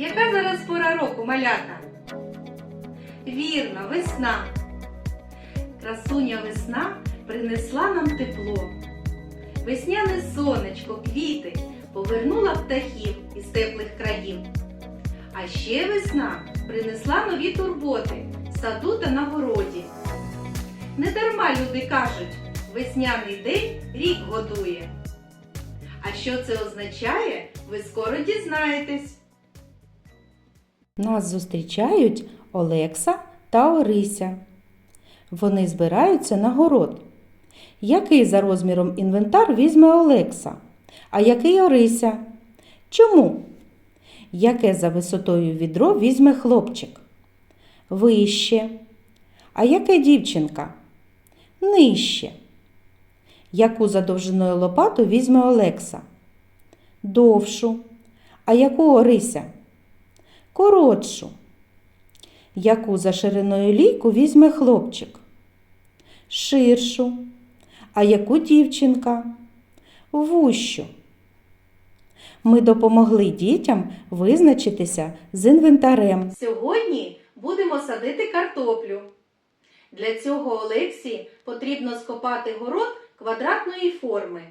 Яка зараз пора року, малята? Вірно, весна. Красуня весна принесла нам тепло. Весняне сонечко, квіти повернула птахів із теплих країв. А ще весна принесла нові турботи в саду та на городі. Не дарма люди кажуть, весняний день рік годує. А що це означає, ви скоро дізнаєтесь. Нас зустрічають Олекса та Орися. Вони збираються на город. Який за розміром інвентар візьме Олекса? А який Орися? Чому? Яке за висотою відро візьме хлопчик? Вище. А яке дівчинка? Нижче. Яку за довжиною лопату візьме Олекса? Довшу. А яку Орися? Коротшу. Яку за шириною лійку візьме хлопчик? Ширшу. А яку дівчинка? Вущу. Ми допомогли дітям визначитися з інвентарем. Сьогодні будемо садити картоплю. Для цього Олексі потрібно скопати город квадратної форми.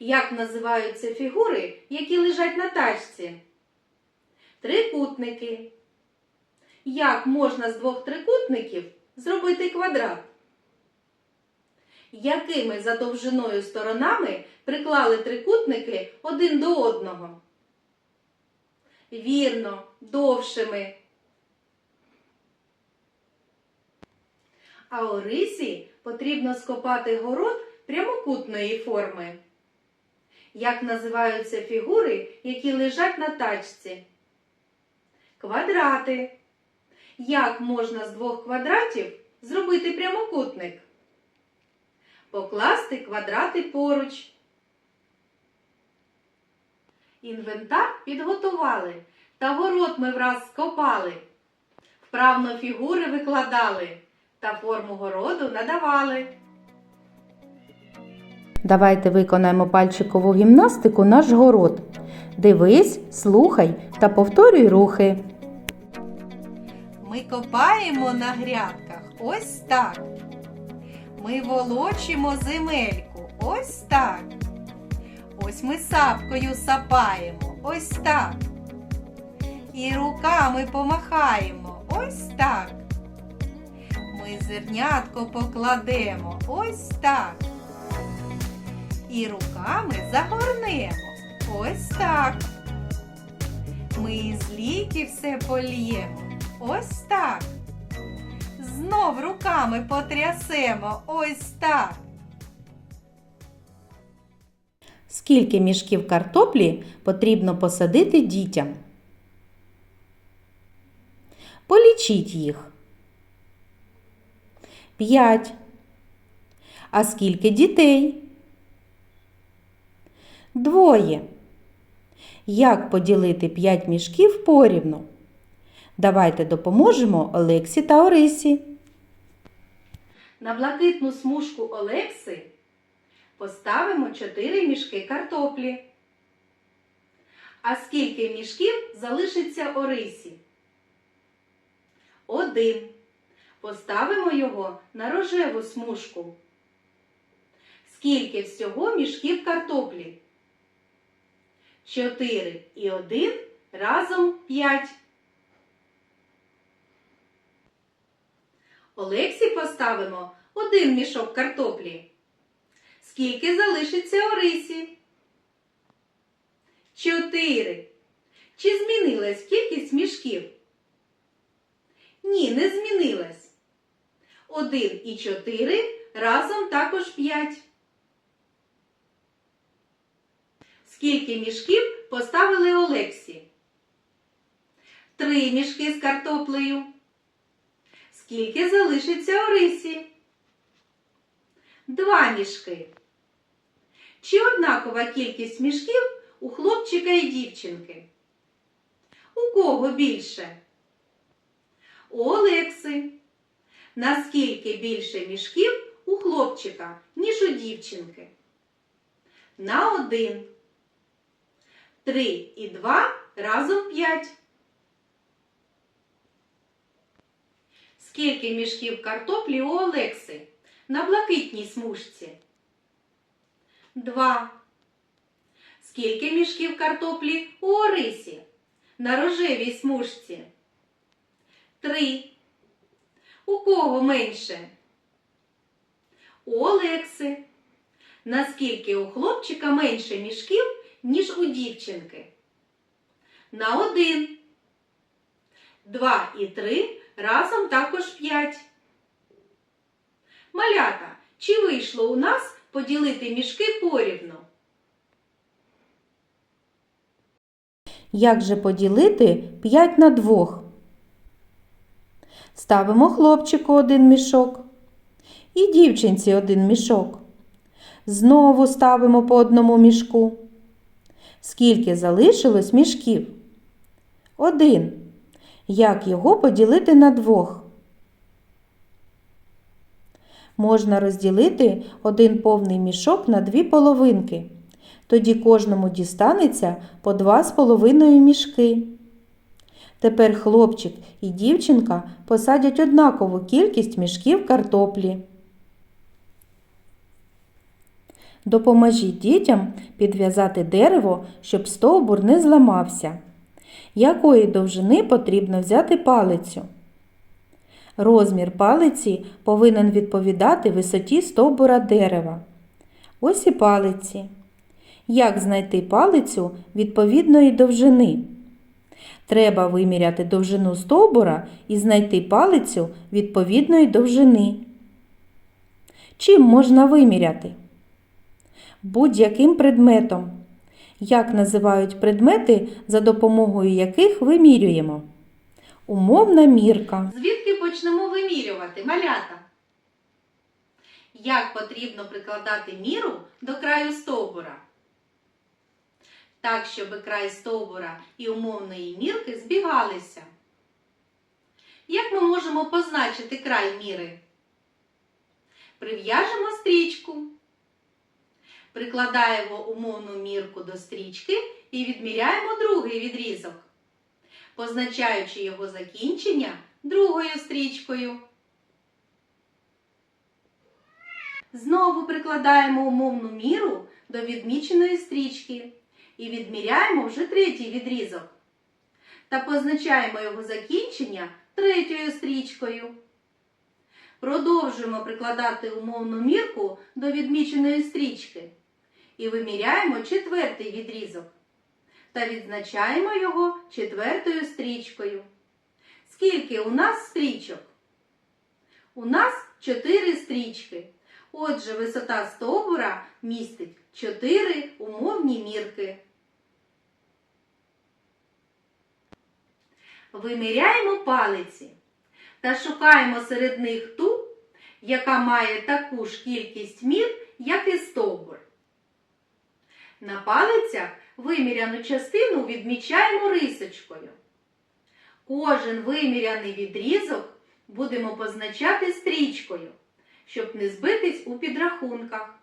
Як називаються фігури, які лежать на тачці? Трикутники. Як можна з двох трикутників зробити квадрат? Якими за довжиною сторонами приклали трикутники один до одного? Вірно, довшими. А Орисі потрібно скопати город прямокутної форми. Як називаються фігури, які лежать на тачці? Квадрати. Як можна з двох квадратів зробити прямокутник? Покласти квадрати поруч. Інвентар підготували, та город ми враз скопали. Вправно фігури викладали та форму городу надавали. Давайте виконаємо пальчикову гімнастику наш город. Дивись, слухай та повторюй рухи. Ми копаємо на грядках ось так. Ми волочимо земельку ось так. Ось ми сапкою сапаємо ось так. І руками помахаємо ось так. Ми зернятко покладемо ось так. І руками загорнемо ось так. Ми із ліки все польємо ось так. Знов руками потрясемо ось так. Скільки мішків картоплі потрібно посадити дітям? Полічіть їх. П'ять. А скільки дітей? Двоє. Як поділити п'ять мішків порівну? Давайте допоможемо Олексі та Орисі. На блакитну смужку Олекси поставимо 4 мішки картоплі. А скільки мішків залишиться Орисі? Один. Поставимо його на рожеву смужку. Скільки всього мішків картоплі? 4 і 1 разом 5. Олексі поставимо один мішок картоплі. Скільки залишиться Орисі? Чотири. Чи змінилась кількість мішків? Ні, не змінилась. Один і чотири разом також п'ять. Скільки мішків поставили Олексі? три мішки з картоплею. Скільки залишиться у рисі? Два мішки. Чи однакова кількість мішків у хлопчика і дівчинки? У кого більше? У Олекси. Наскільки більше мішків у хлопчика, ніж у дівчинки? На один. Три і два разом п'ять. Скільки мішків картоплі у Олекси на блакитній смужці? Два. Скільки мішків картоплі у Орисі на рожевій смужці? Три. У кого менше? У Олекси. Наскільки у хлопчика менше мішків, ніж у дівчинки? На один. Два і три разом також п'ять. Малята, чи вийшло у нас поділити мішки порівну? Як же поділити 5 на 2? Ставимо хлопчику один мішок і дівчинці один мішок. Знову ставимо по одному мішку. Скільки залишилось мішків? Один. Як його поділити на двох? Можна розділити один повний мішок на дві половинки. Тоді кожному дістанеться по два з половиною мішки. Тепер хлопчик і дівчинка посадять однакову кількість мішків картоплі. Допоможіть дітям підв'язати дерево, щоб стовбур не зламався. Якої довжини потрібно взяти палицю? Розмір палиці повинен відповідати висоті стовбура дерева. Ось і палиці. Як знайти палицю відповідної довжини? Треба виміряти довжину стовбура і знайти палицю відповідної довжини. Чим можна виміряти? Будь-яким предметом. Як називають предмети, за допомогою яких вимірюємо? Умовна мірка. Звідки почнемо вимірювати малята? Як потрібно прикладати міру до краю стовбура? Так, щоб край стовбура і умовної мірки збігалися. Як ми можемо позначити край міри? Прив'яжемо стрічку. Прикладаємо умовну мірку до стрічки і відміряємо другий відрізок позначаючи його закінчення другою стрічкою. Знову прикладаємо умовну міру до відміченої стрічки і відміряємо вже третій відрізок. Та позначаємо його закінчення третьою стрічкою. Продовжуємо прикладати умовну мірку до відміченої стрічки і виміряємо четвертий відрізок та відзначаємо його четвертою стрічкою. Скільки у нас стрічок? У нас чотири стрічки. Отже, висота стовбура містить чотири умовні мірки. Виміряємо палиці та шукаємо серед них ту, яка має таку ж кількість мір, як і стовбур. На палицях виміряну частину відмічаємо рисочкою. Кожен виміряний відрізок будемо позначати стрічкою, щоб не збитись у підрахунках.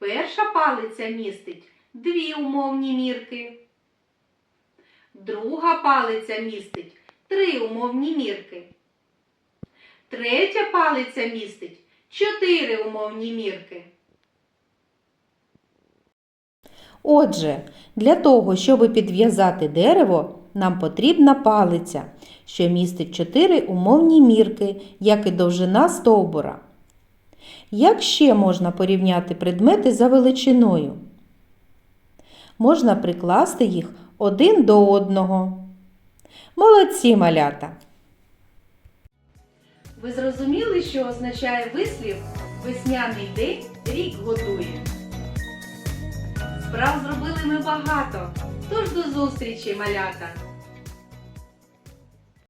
Перша палиця містить дві умовні мірки. Друга палиця містить три умовні мірки. Третя палиця містить чотири умовні мірки. Отже, для того, щоб підв'язати дерево, нам потрібна палиця, що містить 4 умовні мірки, як і довжина стовбура. Як ще можна порівняти предмети за величиною? Можна прикласти їх один до одного. Молодці малята! Ви зрозуміли, що означає вислів весняний день рік готує? Справ зробили ми багато, тож до зустрічі, малята!